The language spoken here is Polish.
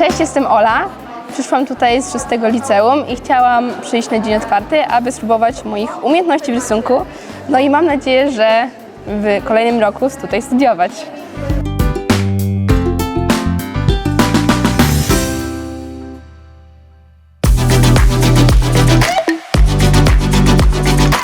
Cześć, jestem Ola. Przyszłam tutaj z szóstego liceum i chciałam przyjść na dzień otwarty, aby spróbować moich umiejętności w rysunku. No i mam nadzieję, że w kolejnym roku tutaj studiować.